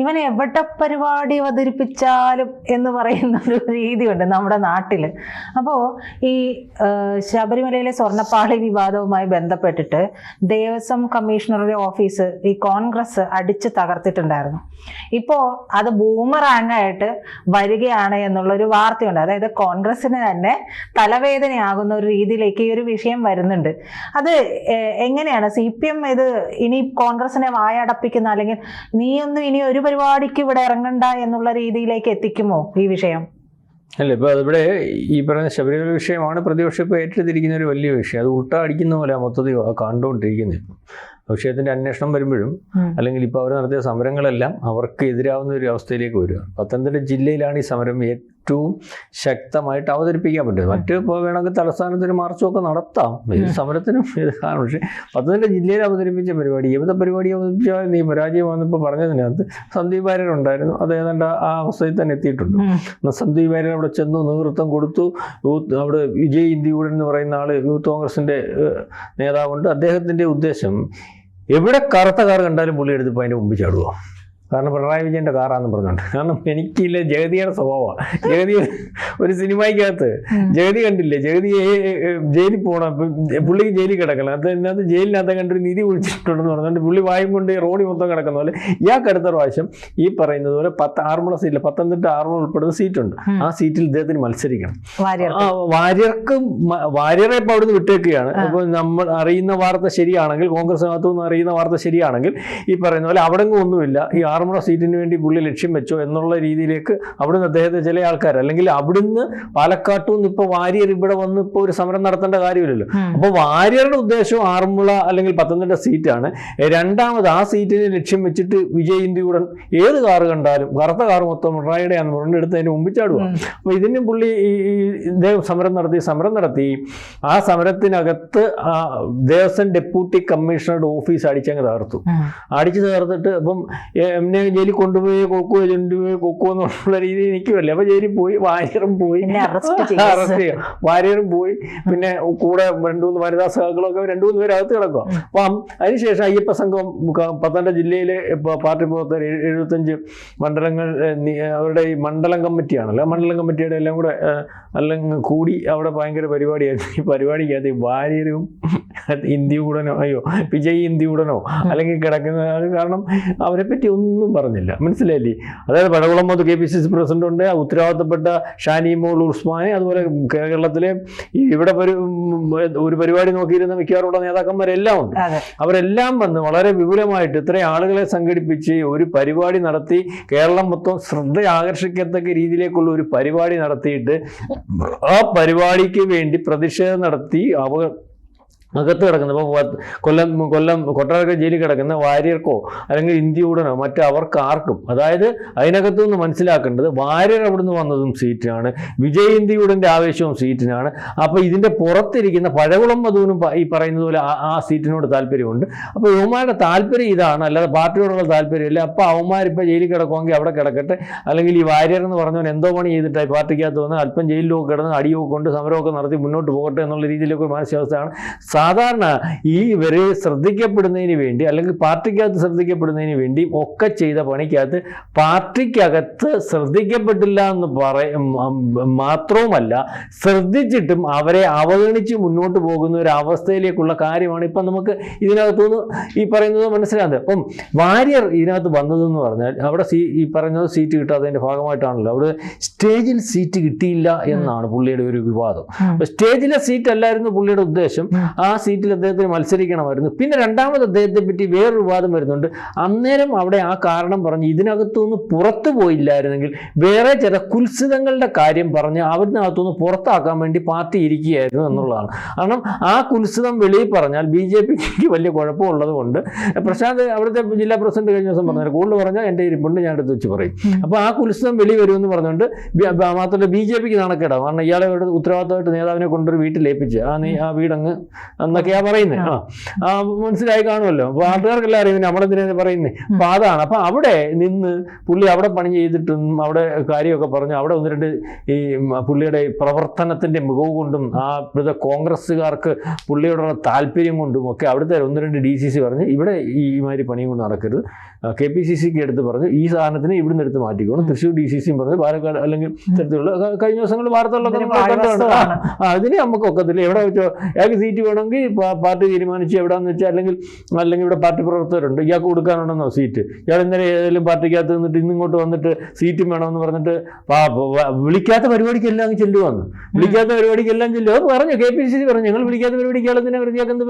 ഇവൻ എവിടെ പരിപാടി അവതരിപ്പിച്ചാലും എന്ന് പറയുന്ന ഒരു രീതിയുണ്ട് നമ്മുടെ നാട്ടിൽ അപ്പോൾ ഈ ശബരിമലയിലെ സ്വർണപ്പാളി വിവാദവുമായി ബന്ധപ്പെട്ടിട്ട് ദേവസ്വം കമ്മീഷണറുടെ ഓഫീസ് ഈ കോൺഗ്രസ് അടിച്ച് തകർത്തിട്ടുണ്ടായിരുന്നു. ഇപ്പോൾ അത് ബൂമറാങ്ങായിട്ട് വരികയാണ് എന്നുള്ളൊരു വാർത്തയുണ്ട്. അതായത് കോൺഗ്രസ്സിന് തന്നെ തലവേദനയാകുന്ന ഒരു രീതിയിലേക്ക് ഈ ഒരു വിഷയം വരുന്നുണ്ട്. അത് എങ്ങനെയാണ്? സി പി എം ഇത് ഇനി കോൺഗ്രസിനെ വായടപ്പിക്കുന്ന അല്ലെങ്കിൽ നീയൊന്നും ഇനി ഒരു പരിപാടിക്ക് ഇവിടെ ഇറങ്ങണ്ട എന്നുള്ള രീതിയിലേക്ക് എത്തിക്കുമോ ഈ വിഷയം? അല്ല ഇപ്പോൾ അതിവിടെ ഈ പറയുന്ന ശബരിമല വിഷയമാണ് പ്രതിപക്ഷം ഇപ്പോൾ ഏറ്റെടുത്തിരിക്കുന്ന ഒരു വലിയ വിഷയം. അത് ഉൾട്ട അടിക്കുന്ന പോലെ മൊത്തത്തിൽ കണ്ടുകൊണ്ടിരിക്കുന്നത് ഇപ്പം. വിഷയത്തിന്റെ അന്വേഷണം വരുമ്പോഴും അല്ലെങ്കിൽ ഇപ്പോൾ അവർ നടത്തിയ സമരങ്ങളെല്ലാം അവർക്ക് എതിരാവുന്ന ഒരു അവസ്ഥയിലേക്ക് വരിക പത്തനംതിട്ട ജില്ലയിലാണ് ഈ സമരം ഏറ്റവും ശക്തമായിട്ട് അവതരിപ്പിക്കാൻ പറ്റും. മറ്റ് ഇപ്പോൾ വേണമെങ്കിൽ തലസ്ഥാനത്തിന് മാർച്ചുമൊക്കെ നടത്താം. ഇത് സമരത്തിനും എതിരാണ് പക്ഷേ പത്തനംതിട്ട ജില്ലയിൽ അവതരിപ്പിച്ച പരിപാടി ഏത് പരിപാടി അവതരിപ്പിച്ചാൽ നീ പരാജയം വന്നപ്പോൾ പറഞ്ഞതിനകത്ത് സന്ദീപ് വാര്യർ ഉണ്ടായിരുന്നു. അത് ഏതാണ്ട് ആ അവസ്ഥയിൽ തന്നെ എത്തിയിട്ടുണ്ട്. എന്നാൽ സന്ദീപ് വാര്യർ അവിടെ ചെന്നു നേതൃത്വം കൊടുത്തു. യൂത്ത് അവിടെ വിജയ് ഇന്ത്യയൂടൻ എന്ന് പറയുന്ന ആൾ യൂത്ത് കോൺഗ്രസിന്റെ നേതാവുണ്ട്. അദ്ദേഹത്തിന്റെ ഉദ്ദേശം എവിടെ കറുത്ത കാർ കണ്ടാലും പുള്ളി എടുത്തിപ്പോൾ അതിന്റെ മുമ്പ് ചാടുക കാരണം പിണറായി വിജയന്റെ കാറാന്ന് പറഞ്ഞുകൊണ്ട് കാരണം എനിക്കില്ല ജഗതിയുടെ സ്വഭാവമാണ് ജഗതി ഒരു സിനിമയ്ക്കകത്ത്. ജഗതി കണ്ടില്ലേ? ജഗതി ജയിലിൽ പോകണം അപ്പം പുള്ളിക്ക് ജയിലിൽ കിടക്കണം. അത് ഇതിനകത്ത് ജയിലിനകത്ത് കണ്ടൊരു നിധി കുഴിച്ചിട്ടുണ്ടെന്ന് പറഞ്ഞുകൊണ്ട് പുള്ളി വായും കൊണ്ട് ഈ റോഡി മൊത്തം കിടക്കുന്ന പോലെ ഇയാൾക്ക് അടുത്ത പ്രാവശ്യം ഈ പറയുന്നത് പോലെ പത്ത് ആറന്മുള സീറ്റിൽ പത്തനംതിട്ട ആറന്മുള ഉൾപ്പെടുന്ന സീറ്റുണ്ട്. ആ സീറ്റിൽ ഇദ്ദേഹത്തിന് മത്സരിക്കണം. വാര്യർക്ക്. വാര്യറെ വാര്യരെ ഇപ്പോൾ അവിടുന്ന് വിട്ടേക്കുകയാണ്. അപ്പോൾ നമ്മൾ അറിയുന്ന വാർത്ത ശരിയാണെങ്കിൽ കോൺഗ്രസിനകത്തു നിന്ന് അറിയുന്ന വാർത്ത ശരിയാണെങ്കിൽ ഈ പറയുന്ന പോലെ അവിടെ ഒന്നുമില്ല. ഈ ആറന്മുള സീറ്റിന് വേണ്ടി പുള്ളി ലക്ഷ്യം വെച്ചോ എന്നുള്ള രീതിയിലേക്ക് അവിടുന്ന് അദ്ദേഹത്തെ ചില ആൾക്കാർ അല്ലെങ്കിൽ അവിടുന്ന് പാലക്കാട്ടു നിന്ന് ഇപ്പോൾ വാര്യർ ഇവിടെ വന്ന് ഇപ്പോൾ ഒരു സമരം നടത്തേണ്ട കാര്യമില്ലല്ലോ. അപ്പൊ അപ്പോൾ വാര്യരുടെ ഉദ്ദേശം ആറന്മുള അല്ലെങ്കിൽ പത്തനംതിട്ട സീറ്റാണ്. രണ്ടാമത് ആ സീറ്റിനെ ലക്ഷ്യം വെച്ചിട്ട് വിജയ് ഇന്ത്യയുടൻ ഏത് കാറ് കണ്ടാലും കറുത്ത കാറ് മൊത്തം പിണറായിയുടെ ആണെന്ന് പറഞ്ഞ് എടുത്ത് അതിന് മുമ്പിൽ ചാടുക. ഉം. അപ്പോൾ ഇതിന് പുള്ളി ഈ ഇദ്ദേഹം സമരം നടത്തി സമരം നടത്തി. ആ സമരത്തിനകത്ത് ആ ദേവസ്വം ഡെപ്യൂട്ടി കമ്മീഷണറുടെ ഓഫീസ് അടിച്ചങ്ങ് തകർത്തു. അടിച്ചു തകർത്തിട്ട് അപ്പം എന്നെ ജയിലിൽ കൊണ്ടുപോയി കൊക്കുവോ കൊണ്ടുപോയി കൊക്കുവോ എന്നുള്ള രീതിയിൽ നിൽക്കുമല്ലേ അപ്പൊ ജയിലിൽ പോയി വാര്യറും പോയി. അറസ്റ്റ് ചെയ്യും വാര്യറും പോയി. പിന്നെ കൂടെ രണ്ടു മൂന്ന് വനിതാ സഹകളൊക്കെ രണ്ടു മൂന്ന് പേര് അകത്ത് കിടക്കുക അപ്പം അതിനുശേഷം അയ്യപ്പ സംഘം പത്തനംതിട്ട ജില്ലയിലെ ഇപ്പൊ പാർട്ടി പ്രവർത്തകർ എഴു- എഴുപത്തഞ്ച് മണ്ഡലങ്ങൾ അവരുടെ ഈ മണ്ഡലം കമ്മിറ്റിയാണല്ലോ മണ്ഡലം കമ്മിറ്റിയുടെ എല്ലാം കൂടെ അല്ലെങ്കിൽ കൂടി അവിടെ ഭയങ്കര പരിപാടിയായിരുന്നു. ഈ പരിപാടിക്കകത്ത് ഈ വാര്യരും ഇന്ത്യയുടനോ അയ്യോ വിജയ് ഇന്ത്യയുടനോ അല്ലെങ്കിൽ കിടക്കുന്ന കാരണം അവരെ പറ്റി ഒന്നും പറഞ്ഞില്ല. മനസ്സിലായില്ലേ? അതായത് പടകുളം മുതൽ K P C C president ഉണ്ട്. ഉത്തരവാദിത്തപ്പെട്ട ഷാനി മോൾ ഉസ്മാനെ അതുപോലെ കേരളത്തിലെ ഇവിടെ ഒരു പരിപാടി നോക്കിയിരുന്ന മിക്കവാറുള്ള നേതാക്കന്മാരെല്ലാം ഉണ്ട്. അവരെല്ലാം വന്ന് വളരെ വിപുലമായിട്ട് ഇത്രയും ആളുകളെ സംഘടിപ്പിച്ച് ഒരു പരിപാടി നടത്തി കേരളം മൊത്തം ശ്രദ്ധ ആകർഷിക്കത്തക്ക രീതിയിലേക്കുള്ള ഒരു പരിപാടി നടത്തിയിട്ട് ആ പരിപാടിക്ക് വേണ്ടി പ്രതിഷേധം നടത്തി അവ അകത്ത് കിടക്കുന്ന ഇപ്പോൾ കൊല്ലം കൊല്ലം കൊട്ടാരക്കര ജയിലിൽ കിടക്കുന്ന വാര്യർക്കോ അല്ലെങ്കിൽ ഇന്ത്യയുടനോ മറ്റോ അവർക്ക് ആർക്കും അതായത് അതിനകത്തു നിന്ന് മനസ്സിലാക്കേണ്ടത് വാര്യർ അവിടുന്ന് വന്നതും സീറ്റിനാണ് വിജയ് ഇന്ത്യയുടന്റെ ആവേശവും സീറ്റിനാണ്. അപ്പോൾ ഇതിന്റെ പുറത്തിരിക്കുന്ന പഴകുളം മധുവിനും ഈ പറയുന്നത് പോലെ ആ- സീറ്റിനോട് താല്പര്യമുണ്ട്. അപ്പോൾ ഇവന്മാരുടെ താല്പര്യം ഇതാണ് അല്ലാതെ പാർട്ടിയോടുള്ള താല്പര്യമില്ല. അപ്പോൾ അവന്മാരിപ്പോൾ ജയിലിൽ കിടക്കുമെങ്കിൽ അവിടെ കിടക്കട്ടെ. അല്ലെങ്കിൽ ഈ വാര്യർ എന്ന് പറഞ്ഞവൻ എന്തോ പണി ചെയ്തിട്ടായി പാർട്ടിക്കകത്ത് വന്ന് അല്പം ജയിലിലൊക്കെ കിടന്ന് അടിയൊക്കെ കൊണ്ട് സമരമൊക്കെ നടത്തി മുന്നോട്ട് പോകട്ടെ എന്നുള്ള രീതിയിലൊക്കെ മാനസികാവസ്ഥയാണ്. സാധാരണ ഈ ഇവരെ ശ്രദ്ധിക്കപ്പെടുന്നതിന് വേണ്ടി അല്ലെങ്കിൽ പാർട്ടിക്കകത്ത് ശ്രദ്ധിക്കപ്പെടുന്നതിന് വേണ്ടി ഒക്കെ ചെയ്ത പണിക്കകത്ത് പാർട്ടിക്കകത്ത് ശ്രദ്ധിക്കപ്പെട്ടില്ല എന്ന് പറയ മാത്രവുമല്ല ശ്രദ്ധിച്ചിട്ടും അവരെ അവഗണിച്ച് മുന്നോട്ട് പോകുന്ന ഒരു അവസ്ഥയിലേക്കുള്ള കാര്യമാണ് ഇപ്പം നമുക്ക് ഇതിനകത്തുനിന്ന് ഈ പറയുന്നത് മനസ്സിലാകുന്നത്. അപ്പം വാര്യർ ഇതിനകത്ത് വന്നതെന്ന് പറഞ്ഞാൽ അവിടെ സീ ഈ പറയുന്നത് സീറ്റ് കിട്ടാത്തതിന്റെ ഭാഗമായിട്ടാണല്ലോ. അവിടെ സ്റ്റേജിൽ സീറ്റ് കിട്ടിയില്ല എന്നാണ് പുള്ളിയുടെ ഒരു വിവാദം. സ്റ്റേജിലെ സീറ്റ് അല്ലായിരുന്നു പുള്ളിയുടെ ഉദ്ദേശം. ആ സീറ്റിൽ അദ്ദേഹത്തിന് മത്സരിക്കണമായിരുന്നു. പിന്നെ രണ്ടാമത് അദ്ദേഹത്തെ പറ്റി വേറൊരു വാദം വരുന്നുണ്ട്. അന്നേരം അവിടെ ആ കാരണം പറഞ്ഞ് ഇതിനകത്തുനിന്ന് പുറത്തു പോയില്ലായിരുന്നെങ്കിൽ വേറെ ചില കുൽസിതങ്ങളുടെ കാര്യം പറഞ്ഞ് അവരിനകത്തുനിന്ന് പുറത്താക്കാൻ വേണ്ടി പാർട്ടി ഇരിക്കുകയായിരുന്നു എന്നുള്ളതാണ്. കാരണം ആ കുൽസിതം വെളിയിൽ പറഞ്ഞാൽ ബി ജെ പിക്ക് വലിയ കുഴപ്പമുള്ളത് കൊണ്ട് പ്രശാന്ത് അവിടുത്തെ ജില്ലാ പ്രസിഡന്റ് കഴിഞ്ഞ ദിവസം പറഞ്ഞു കൂടുതൽ പറഞ്ഞാൽ എന്റെ ഇരിപ്പുണ്ട് ഞാൻ എടുത്ത് വെച്ച് പറയും. അപ്പോൾ ആ കുൽസിതം വെളി വരുമെന്ന് പറഞ്ഞുകൊണ്ട് മാത്രമല്ല ബി ജെ പിക്ക് നാണക്കേടാവും കാരണം ഇയാളെ ഉത്തരവാദിത്തമായിട്ട് നേതാവിനെ കൊണ്ടൊരു വീട്ടിൽ ഏൽപ്പിച്ച് ആ നീ ആ വീടങ്ങ് എന്നൊക്കെയാ പറയുന്നത് ആ. ആ മനസ്സിലായി കാണുമല്ലോ. അപ്പൊ ആൾക്കാർക്കെല്ലാം അറിയുന്നത് നമ്മളെന്തിനാ പറയുന്നത് അപ്പൊ അതാണ്. അപ്പൊ അവിടെ നിന്ന് പുള്ളി അവിടെ പണി ചെയ്തിട്ടും അവിടെ കാര്യമൊക്കെ പറഞ്ഞു. അവിടെ ഒന്ന് രണ്ട് ഈ പുള്ളിയുടെ പ്രവർത്തനത്തിന്റെ മികവ് കൊണ്ടും ആ ഇവിടുത്തെ കോൺഗ്രസ്സുകാർക്ക് പുള്ളിയോടുള്ള താല്പര്യം കൊണ്ടും ഒക്കെ അവിടുത്തെ ഒന്ന് രണ്ട് ഡി സി സി പറഞ്ഞ് ഇവിടെ ഈ മാതിരി പണിയും കൊണ്ട് നടക്കരുത്. കെ പി സി സിക്ക് എടുത്ത് പറഞ്ഞു ഈ സാധനത്തിന് ഇവിടുന്ന് എടുത്ത് മാറ്റിക്കോണം. തൃശ്ശൂർ ഡി സി സിയും പറഞ്ഞു പാലക്കാട് അല്ലെങ്കിൽ തരത്തിലുള്ള കഴിഞ്ഞ ദിവസങ്ങളിൽ വാർത്തകളിലൊക്കെ അതിനെ നമുക്ക് ഒക്കത്തില്ല എവിടെ വെച്ചോ ഏക സീറ്റ് വേണമെങ്കിൽ പാ- പാർട്ടി തീരുമാനിച്ച് എവിടെയെന്ന് വെച്ചാൽ അല്ലെങ്കിൽ അല്ലെങ്കിൽ ഇവിടെ പാർട്ടി പ്രവർത്തകരുണ്ട്. ഇയാൾക്ക് കൊടുക്കാനുണ്ടെന്നോ സീറ്റ്? ഇയാൾ ഇന്നലെ ഏതെങ്കിലും പാർട്ടിക്കകത്ത് നിന്നിട്ട് ഇന്നിങ്ങോട്ട് വന്നിട്ട് സീറ്റും വേണമെന്ന് പറഞ്ഞിട്ട് വിളിക്കാത്ത പരിപാടിക്കെല്ലാം അങ്ങ് ചെല്ലുവന്ന്. വിളിക്കാത്ത പരിപാടിക്കെല്ലാം ചെല്ലുക പറഞ്ഞു കെ പി സി സി പറഞ്ഞു ഞങ്ങൾ വിളിക്കാത്ത പരിപാടിക്ക് തന്നെ വൃത്തിയാക്കുന്ന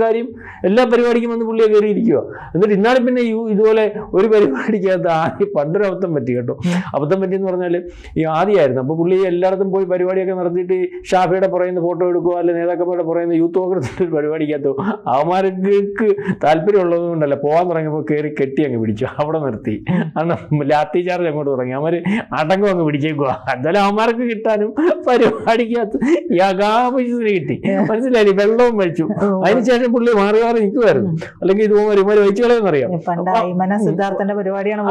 കാര്യം? എല്ലാ പരിപാടിക്കും വന്ന് പുള്ളിയെ കയറിയിരിക്കുക എന്നിട്ട് ഇന്നാളെ പിന്നെ ഇതുപോലെ ഒരു പരിപാടിക്കകത്ത് ആദ്യം പണ്ടൊരു അബദ്ധം പറ്റി കേട്ടോ. അബദ്ധം പറ്റിയെന്ന് പറഞ്ഞാൽ ഈ ആദ്യമായിരുന്നു അപ്പോൾ പുള്ളി എല്ലായിടത്തും പോയി പരിപാടിയൊക്കെ നടത്തിയിട്ട് ഷാഫിയുടെ പുറയുന്ന ഫോട്ടോ എടുക്കുക അല്ലെങ്കിൽ നേതാക്കന്മാരുടെ പുറയുന്ന യൂത്ത് കോൺഗ്രസിന്റെ ഒരു പരിപാടിക്കകത്തോ അവന്മാർക്ക് താല്പര്യമുള്ളത് കൊണ്ടല്ല. പോകാൻ തുടങ്ങിയപ്പോൾ കയറി കെട്ടി അങ്ങ് പിടിച്ചു. അവിടെ നിർത്തി. അന്ന് ലാത്തി ചാർജ് അങ്ങോട്ട് തുടങ്ങി. അവന്മാർ അടങ്ങും അങ്ങ് പിടിച്ചേക്കുക എന്തായാലും അവന്മാർക്ക് കിട്ടാനും പരിപാടിക്കകത്ത് യകാപൈസന് കിട്ടി. മനസ്സിലായി വെള്ളവും വലിച്ചു അതിനുശേഷം പുള്ളി മാറി മാറി നിൽക്കുമായിരുന്നു അല്ലെങ്കിൽ ഇത് ഒരുമാതിരി വഹിച്ചു കളയെന്നറിയാം സിദ്ധാർത്ഥന്റെ പരിപാടിയാണ്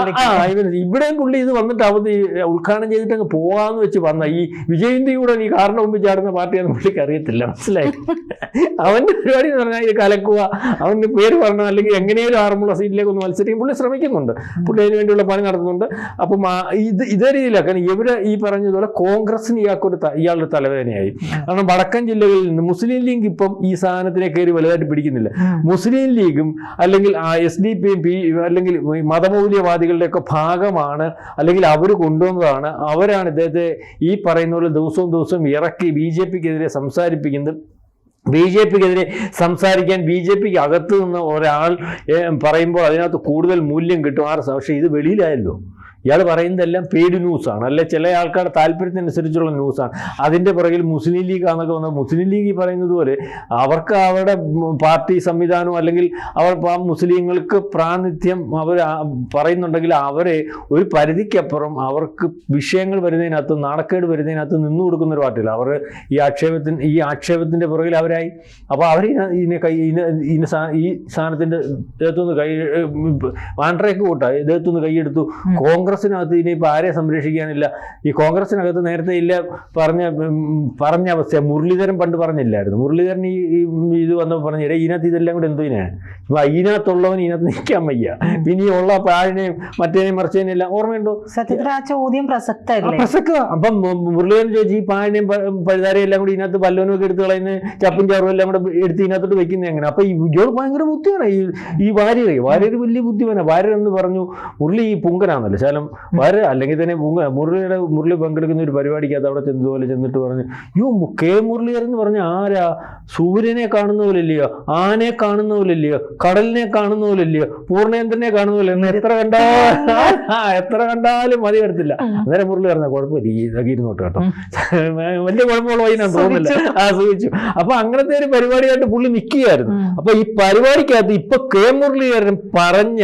ഇവിടെയും പുള്ളി ഇത് വന്നിട്ട് അവധി ഉദ്ഘാടനം ചെയ്തിട്ട് അങ്ങ് പോവാന്ന് വെച്ച് വന്ന ഈ വിജയന്തി കൂടെ ഈ കാറിന്റെ മുമ്പ് ചാടുന്ന പാർട്ടിയാണെന്ന് പുള്ളിക്ക് അറിയത്തില്ല. മനസ്സിലായി അവന്റെ പരിപാടി എന്ന് പറഞ്ഞാൽ ഇത് കലക്കുക. അവന്റെ പേര് പറഞ്ഞു അല്ലെങ്കിൽ എങ്ങനെയൊരു ആറന്മുള സീറ്റിലേക്ക് ഒന്ന് മത്സരിക്കും. പുള്ളി ശ്രമിക്കുന്നുണ്ട്. പുള്ളി അതിന് വേണ്ടിയുള്ള പണി നടത്തുന്നുണ്ട്. അപ്പം ഇത് ഇതേ രീതിയിലാക്കാൻ ഇവർ ഈ പറഞ്ഞതുപോലെ കോൺഗ്രസിന് ഇയാൾക്കൊരു ഇയാളുടെ തലവേദനയായി. കാരണം വടക്കൻ ജില്ലകളിൽ നിന്ന് മുസ്ലിം ലീഗ് ഇപ്പം ഈ സാധനത്തിനെ കയറി വലുതായിട്ട് പിടിക്കുന്നില്ല. മുസ്ലിം ലീഗും അല്ലെങ്കിൽ എസ് ഡി പിയും പി അല്ലെങ്കിൽ ഈ മതമൗല്യവാദികളുടെയൊക്കെ ഭാഗമാണ് അല്ലെങ്കിൽ അവർ കൊണ്ടുവന്നതാണ്. അവരാണ് ഇദ്ദേഹത്തെ ഈ പറയുന്ന പോലെ ദിവസവും ദിവസവും ഇറക്കി ബി ജെ പിക്കെതിരെ സംസാരിപ്പിക്കുന്നത്. ബി ജെ പിക്കെതിരെ സംസാരിക്കാൻ ബി ജെ പിക്ക് അകത്ത് നിന്ന് ഒരാൾ പറയുമ്പോൾ അതിനകത്ത് കൂടുതൽ മൂല്യം കിട്ടും. ആ പക്ഷേ ഇത് വെളിയിലായല്ലോ. ഇയാൾ പറയുന്നതെല്ലാം പെയ്ഡ് ന്യൂസാണ് അല്ലെ ചില ആൾക്കാരുടെ താല്പര്യത്തിനനുസരിച്ചുള്ള ന്യൂസാണ് അതിന്റെ പുറകിൽ മുസ്ലിം ലീഗ് ആണെന്നൊക്കെ വന്നാൽ മുസ്ലിം ലീഗ് പറയുന്നത് പോലെ അവർക്ക് അവരുടെ പാർട്ടി സംവിധാനവും അല്ലെങ്കിൽ അവർ മുസ്ലിങ്ങൾക്ക് പ്രാതിനിധ്യം അവർ പറയുന്നുണ്ടെങ്കിൽ അവരെ ഒരു പരിധിക്കപ്പുറം അവർക്ക് വിഷയങ്ങൾ വരുന്നതിനകത്ത് നാണക്കേട് വരുന്നതിനകത്ത് നിന്നു കൊടുക്കുന്ന ഒരു പാർട്ടിയില്ല. അവർ ഈ ആക്ഷേപത്തിന് ഈ ആക്ഷേപത്തിന്റെ പുറകിൽ അവരായി. അപ്പോൾ അവർ ഇതിനെ കൈ ഇതിനെ ഈ സാധനത്തിന്റെ ഇദ്ദേഹത്തുനിന്ന് കൈ വാൻഡ്രേക്ക് കൂട്ടാ ഇദ്ദേഹത്തുനിന്ന് കൈയെടുത്തു. കോൺഗ്രസിനകത്ത് ഇനിയിപ്പോൾ ആരെ സംരക്ഷിക്കാനില്ല. ഈ കോൺഗ്രസിനകത്ത് നേരത്തെ ഇല്ല പറഞ്ഞ പറഞ്ഞ അവസ്ഥ. മുരളീധരൻ പണ്ട് പറഞ്ഞില്ലായിരുന്നു. മുരളീധരൻ ഈ ഇത് വന്നപ്പോൾ പറഞ്ഞു "എടേ, ഇതിനകത്ത് ഇതെല്ലാം കൂടെ എന്തോ ഇതിനാണ് അപ്പൊ ഇതിനകത്തുള്ളവൻ ഇതിനകത്ത് നിൽക്കാൻ വയ്യ. പിന്നെ ഉള്ള പാഴിനെയും മറ്റേനെയും മറിച്ചതിനെയും എല്ലാം ഓർമ്മയുണ്ടോ? സത്യത്തിൽ ആ ചോദ്യം ആ പ്രസക്ത. അപ്പം മുരളീധരൻ ചോദിച്ചു ഈ പാഴിനെയും പഴുതാരെയും എല്ലാം കൂടി ഇതിനകത്ത് പല്ലവനും ഒക്കെ എടുത്ത് കളയുന്ന? ചപ്പും ചാറും എല്ലാം കൂടെ എടുത്ത് ഇതിനകത്തോട്ട് വെക്കുന്നത് എങ്ങനെ? അപ്പം ഇയാൾ ഭയങ്കര ബുദ്ധിയാണ്. ഈ ഈ വാര്യർ വാര്യർ വലിയ ബുദ്ധിമാനാണ് വാര്യർ എന്ന് പറഞ്ഞു മുരളി ഈ പുങ്കനാണല്ലോ ശാലം വാര്യർ അല്ലെങ്കിൽ തന്നെ മുരളിയുടെ മുരളി പങ്കെടുക്കുന്ന ഒരു പരിപാടിക്കകത്ത് അവിടെ ചെന്ന് പോലെ ചെന്നിട്ട് പറഞ്ഞു യോ കെ മുരളീധരൻ എന്ന് പറഞ്ഞ ആരാ? സൂര്യനെ കാണുന്ന പോലില്ലയോ ആനയെ കാണുന്ന പോലില്ലയോ കടലിനെ കാണുന്ന പോലില്ലയോ പൂർണേന്ദ്രനെ കാണുന്ന പോലെ എത്ര കണ്ടാ എത്ര കണ്ടാലും മതി വരത്തില്ല. അന്നേരം മുരളി പറഞ്ഞ കുഴപ്പമില്ല ഇതൊക്കെ ഇരുന്നോട്ട് കേട്ടോ. വലിയ കുഴപ്പമുള്ള വൈനാന്ന് തോന്നുന്നില്ല. ആ സൂചിച്ചു അപ്പൊ അങ്ങനത്തെ ഒരു പരിപാടിയായിട്ട് പുള്ളി നിൽക്കുകയായിരുന്നു. അപ്പൊ ഈ പരിപാടിക്കകത്ത് ഇപ്പൊ കെ മുരളീധരൻ പറഞ്ഞ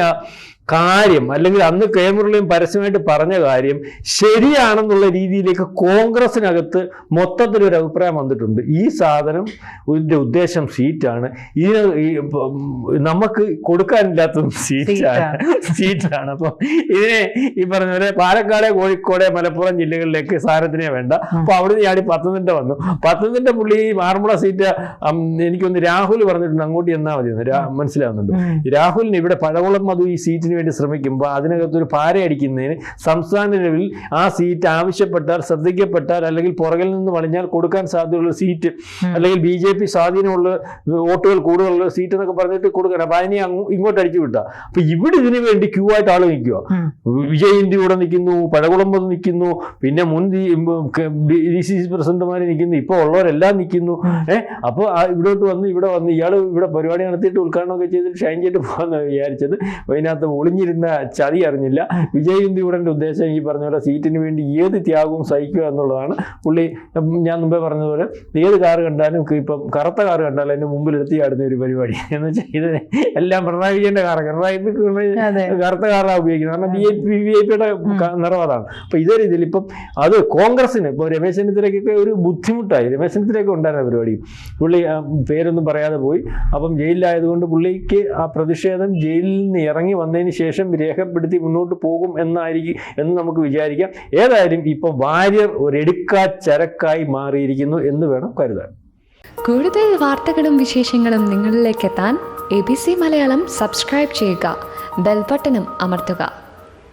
കാര്യം അല്ലെങ്കിൽ അന്ന് കെ. മുരളിയും പരസ്യമായിട്ട് പറഞ്ഞ കാര്യം ശരിയാണെന്നുള്ള രീതിയിലേക്ക് കോൺഗ്രസിനകത്ത് മൊത്തത്തിലൊരു അഭിപ്രായം വന്നിട്ടുണ്ട്. ഈ സാധനം ഇതിന്റെ ഉദ്ദേശം സീറ്റാണ്. ഇതിന് ഈ നമുക്ക് കൊടുക്കാനില്ലാത്തതും സീറ്റാണ്. സീറ്റാണ്. അപ്പം ഇതിനെ ഈ പറഞ്ഞ പോലെ പാലക്കാട് കോഴിക്കോട് മലപ്പുറം ജില്ലകളിലേക്ക് സാധനത്തിനെ വേണ്ട. അപ്പൊ അവിടുന്ന് ഞാൻ പത്തനംതിട്ട വന്നു. പത്തനംതിട്ട പുള്ളി ഈ ആറന്മുള സീറ്റ് എനിക്കൊന്ന് രാഹുൽ പറഞ്ഞിട്ടുണ്ട്. അങ്ങോട്ട് ചെന്നാൽ മതി എന്ന്. രാ- മനസ്സിലാവുന്നുണ്ട്. രാഹുലിന് ഇവിടെ പഴകുളം മധു ഈ സീറ്റിന് വേണ്ടി ശ്രമിക്കുമ്പോൾ അതിനകത്ത് അതിനകത്തൊരു പാരയടിക്കുന്നതിന് സംസ്ഥാന ലെവലിൽ ആ സീറ്റ് ആവശ്യപ്പെട്ടാൽ ശ്രദ്ധിക്കപ്പെട്ടാൽ അല്ലെങ്കിൽ പുറകിൽ നിന്ന് വളഞ്ഞാൽ കൊടുക്കാൻ സാധ്യതയുള്ള സീറ്റ് അല്ലെങ്കിൽ ബി ജെ പി സ്വാധീനമുള്ള വോട്ടുകൾ കൂടുതലുള്ള സീറ്റ് എന്നൊക്കെ പറഞ്ഞിട്ട് കൊടുക്കണം അപ്പൊ അതിനെ ഇങ്ങോട്ട് അടിച്ചു വിട്ടാ. അപ്പൊ ഇവിടെ ഇതിനു വേണ്ടി ക്യൂ ആയിട്ട് ആൾ നിൽക്കുക ഉം. വിജയ് ഇന്ത്യ ഇവിടെ നിൽക്കുന്നു പഴകുളമ്പ് നിൽക്കുന്നു പിന്നെ മുൻ ഡി സി സി പ്രസിഡന്റുമാർ നിൽക്കുന്നു ഇപ്പോൾ ഉള്ളവരെല്ലാം നിൽക്കുന്നു. ഏഹ് അപ്പോൾ ഇവിടോട്ട് വന്ന് ഇവിടെ വന്ന് ഇയാൾ ഇവിടെ പരിപാടി നടത്തിയിട്ട് ഉദ്ഘാടനമൊക്കെ ചെയ്തിട്ട് ഷൈൻ ചെയ്തിട്ട് പോകാമെന്ന് വിചാരിച്ചത്. അതിനകത്ത് ഒളിഞ്ഞിരുന്ന ചതി അറിഞ്ഞില്ല. വിജയ് ഇന്ത്യയുടെ ഉദ്ദേശം ഈ പറഞ്ഞ പോലെ സീറ്റിന് വേണ്ടി ഏത് ത്യാഗവും സഹിക്കുക എന്നുള്ളതാണ്. പുള്ളി ഞാൻ മുമ്പേ പറഞ്ഞതുപോലെ ഏത് കാർ കണ്ടാലും ഇപ്പം കറുത്ത കാർ കണ്ടാലും അതിന്റെ മുമ്പിൽ എടുത്തി ആടുന്ന ഒരു പരിപാടി. എന്ന് വെച്ചാൽ ഇത് എല്ലാം പിണറായി വിജയന്റെ കാറാണ് പിണറായി കറുത്ത കാറാണ് ഉപയോഗിക്കുന്നത്. കാരണം B I P V I പിയുടെ നിറം അതാണ് അപ്പം ഇതേ രീതിയിൽ ഇപ്പം അത് കോൺഗ്രസിന് ഇപ്പോൾ രമേശ് ചെന്നിത്തലയ്ക്കൊക്കെ ഒരു ബുദ്ധിമുട്ടായി. രമേശ് ചെന്നിത്തലയൊക്കെ ഉണ്ടായിരുന്ന പരിപാടി. പുള്ളി പേരൊന്നും പറയാതെ പോയി. അപ്പം ജയിലിലായതുകൊണ്ട് പുള്ളിക്ക് ആ പ്രതിഷേധം ജയിലിൽ നിന്ന് ഇറങ്ങി വന്നതിന് ശേഷം രേഖപ്പെടുത്തി മുന്നോട്ട് പോകും എന്നായിരിക്കും എന്ന് നമുക്ക് വിചാരിക്കാം. ഏതായാലും ഇപ്പം വാര്യർ ഒരെടുക്കാ ചരക്കായി മാറിയിരിക്കുന്നു എന്ന് വേണം കരുതാൻ. കൂടുതൽ വാർത്തകളും വിശേഷങ്ങളും നിങ്ങളിലേക്ക് എത്താൻ A B C Malayalam subscribe ചെയ്യുക. ബെൽബട്ടനും അമർത്തുക.